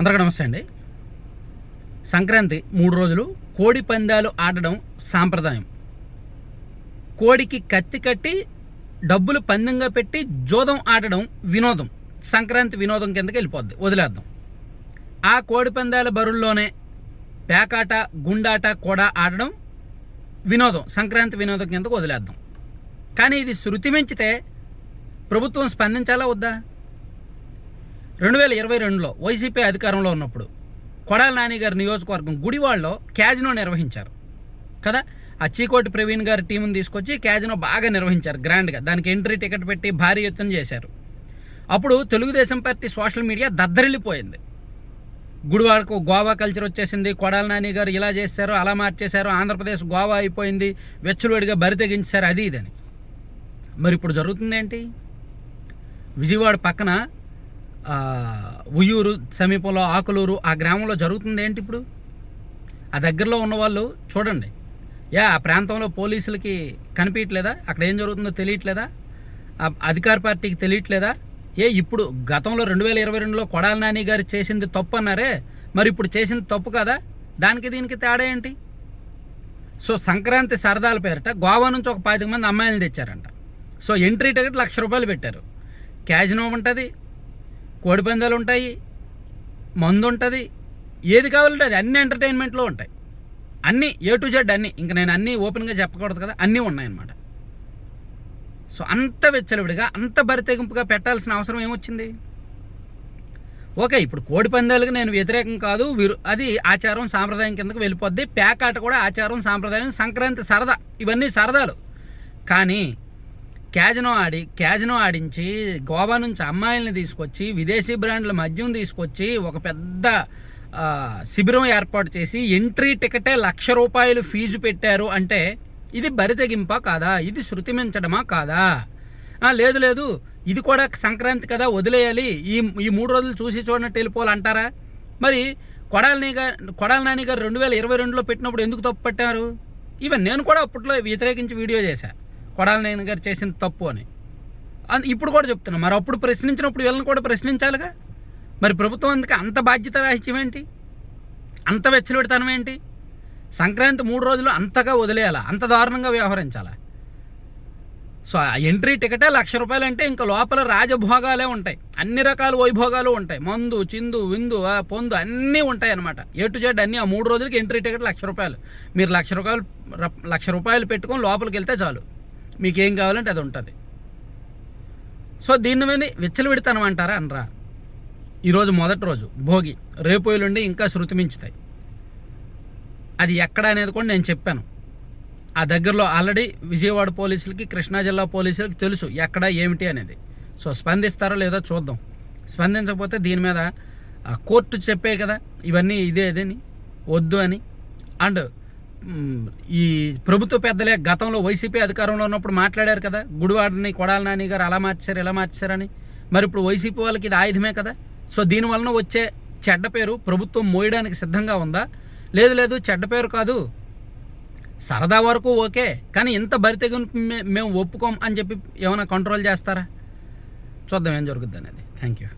అందరికీ నమస్తే అండి. సంక్రాంతి మూడు రోజులు కోడి పందాలు ఆడడం సాంప్రదాయం. కోడికి కత్తి కట్టి డబ్బులు పందెంగా పెట్టి జోదం ఆడడం వినోదం. సంక్రాంతి వినోదం కిందకి వెళ్ళిపోద్ది వదిలేద్దాం. ఆ కోడి పందాల బరుల్లోనే పేకాట గుండాట కూడా ఆడడం వినోదం సంక్రాంతి వినోదం కిందకు వదిలేద్దాం. కానీ ఇది శృతి మించితే ప్రభుత్వం స్పందించాలా వద్దా? రెండు వేల ఇరవై రెండులో వైసీపీ అధికారంలో ఉన్నప్పుడు కొడాల నాని గారి నియోజకవర్గం గుడివాడలో క్యాజినో నిర్వహించారు. కదా? ఆ చీకోటి ప్రవీణ్ గారి టీంని తీసుకొచ్చి క్యాజినో బాగా నిర్వహించారు గ్రాండ్గా. దానికి ఎంట్రీ టికెట్ పెట్టి భారీ ఎత్తున చేశారు. అప్పుడు తెలుగుదేశం పార్టీ సోషల్ మీడియా దద్దరిల్లిపోయింది. గుడివాడకు గోవా కల్చర్ వచ్చేసింది. కొడాల నాని గారు ఇలా చేశారు అలా మార్చేశారు ఆంధ్రప్రదేశ్ గోవా అయిపోయింది వెచ్చలుడిగా బరి తెగించారు అది ఇదని. మరి ఇప్పుడు జరుగుతుంది ఏంటి విజయవాడ పక్కన ఉయ్యూరు సమీపంలో ఆకులూరు ఆ గ్రామంలో జరుగుతుంది ఏంటి ఇప్పుడు? ఆ దగ్గరలో ఉన్నవాళ్ళు చూడండి. యా ఆ ప్రాంతంలో పోలీసులకి కనిపించట్లేదా అక్కడ ఏం జరుగుతుందో తెలియట్లేదా? అధికార పార్టీకి తెలియట్లేదా? ఏ ఇప్పుడు గతంలో రెండు వేల ఇరవై రెండులో కొడాల నాని గారు చేసింది తప్పు అన్నారే. మరి ఇప్పుడు చేసింది తప్పు కదా? దానికి దీనికి తేడా ఏంటి? సో సంక్రాంతి సరదాల పేరిట గోవా నుంచి ఒక పాతిక మంది అమ్మాయిలు తెచ్చారంట. సో ఎంట్రీ టికెట్ లక్ష రూపాయలు పెట్టారు. క్యాజినో ఉంటుంది కోడిపందాలు ఉంటాయి మందు ఉంటుంది ఏది కావాలంటే అది అన్ని ఎంటర్టైన్మెంట్లో ఉంటాయి. అన్నీ ఏ టు జెడ్ అన్నీ ఇంకా నేను అన్నీ ఓపెన్గా చెప్పకూడదు కదా అన్నీ ఉన్నాయన్నమాట. సో అంత వెచ్చలవిడిగా అంత బరితెగింపుగా పెట్టాల్సిన అవసరం ఏమొచ్చింది? ఓకే ఇప్పుడు కోడి పందాలకు నేను వ్యతిరేకం కాదు విరు అది ఆచారం సాంప్రదాయం కిందకు వెళ్ళిపోద్ది పేకాట కూడా ఆచారం సాంప్రదాయం సంక్రాంతి సరదా ఇవన్నీ సరదాలు. కానీ క్యాజినో ఆడి క్యాజినో ఆడించి గోవా నుంచి అమ్మాయిల్ని తీసుకొచ్చి విదేశీ బ్రాండ్ల మద్యం తీసుకొచ్చి ఒక పెద్ద శిబిరం ఏర్పాటు చేసి ఎంట్రీ టికెటే లక్ష రూపాయలు ఫీజు పెట్టారు అంటే ఇది బరితెగింపా కాదా? ఇది శృతి మించడమా కాదా? లేదు లేదు. ఇది కూడా సంక్రాంతి కదా వదిలేయాలి. ఈ ఈ మూడు రోజులు చూసి చూడనట్టు వెళ్ళిపోవాలంటారా? మరి కొడాలని గారు కొడాల నాని గారు రెండు వేల ఇరవై రెండులో పెట్టినప్పుడు ఎందుకు తప్పు పెట్టారు? ఈవెన్ నేను కూడా అప్పట్లో వ్యతిరేకించి వీడియో చేశాను కొడాల నాని గారు చేసిన తప్పు అని. ఇప్పుడు కూడా చెప్తున్నా మరి అప్పుడు ప్రశ్నించినప్పుడు వీళ్ళని కూడా ప్రశ్నించాలిగా? మరి ప్రభుత్వం అందుకే అంత బాధ్యత రాహిత్యం ఏంటి? అంత వెచ్చలెడతనం ఏంటి? సంక్రాంతి మూడు రోజులు అంతగా వదిలేయాలా? అంత దారుణంగా వ్యవహరించాలా? సో ఆ ఎంట్రీ టికెటే లక్ష రూపాయలు అంటే ఇంకా లోపల రాజభోగాలే ఉంటాయి. అన్ని రకాల వైభోగాలు ఉంటాయి. మందు చిందు విందు ఆ పొందు అన్నీ ఉంటాయి అనమాట ఏ టు జెడ్ అన్నీ ఆ మూడు రోజులకి ఎంట్రీ టికెట్ లక్ష రూపాయలు. మీరు లక్ష రూపాయలు లక్ష రూపాయలు పెట్టుకొని లోపలికి వెళ్తే చాలు. మీకేం కావాలంటే అది ఉంటుంది. సో దీన్ని విచ్చలు విచ్చలవిడితనం అంటారా? అనరా. ఈరోజు మొదటి రోజు భోగి రేపు ఎల్లుండి ఇంకా శృతి మించుతాయి. అది ఎక్కడ అనేది కూడా నేను చెప్పాను. ఆ దగ్గరలో ఆల్రెడీ విజయవాడ పోలీసులకి కృష్ణా జిల్లా పోలీసులకి తెలుసు ఎక్కడ ఏమిటి అనేది. సో స్పందిస్తారో లేదో చూద్దాం. స్పందించకపోతే దీని మీద ఆ, కోర్టు చెప్పే కదా ఇవన్నీ ఇదే ఇదని వద్దు అని. అండ్ ఈ ప్రభుత్వ పెద్దలే గతంలో వైసీపీ అధికారంలో ఉన్నప్పుడు మాట్లాడారు కదా గుడివాడని కొడాల నాని గారు అలా మార్చారు ఇలా మార్చారని. మరి ఇప్పుడు వైసీపీ వాళ్ళకి ఇది ఆయుధమే కదా? సో దీనివలన వచ్చే చెడ్డ పేరు ప్రభుత్వం మోయడానికి సిద్ధంగా ఉందా? లేదు లేదు చెడ్డ పేరు కాదు. సరదా వరకు ఓకే కానీ ఇంత బరితెగు మేము ఒప్పుకోం అని చెప్పి ఏమైనా కంట్రోల్ చేస్తారా? చూద్దాం ఏం జరుగుద్ది అనేది. Thank you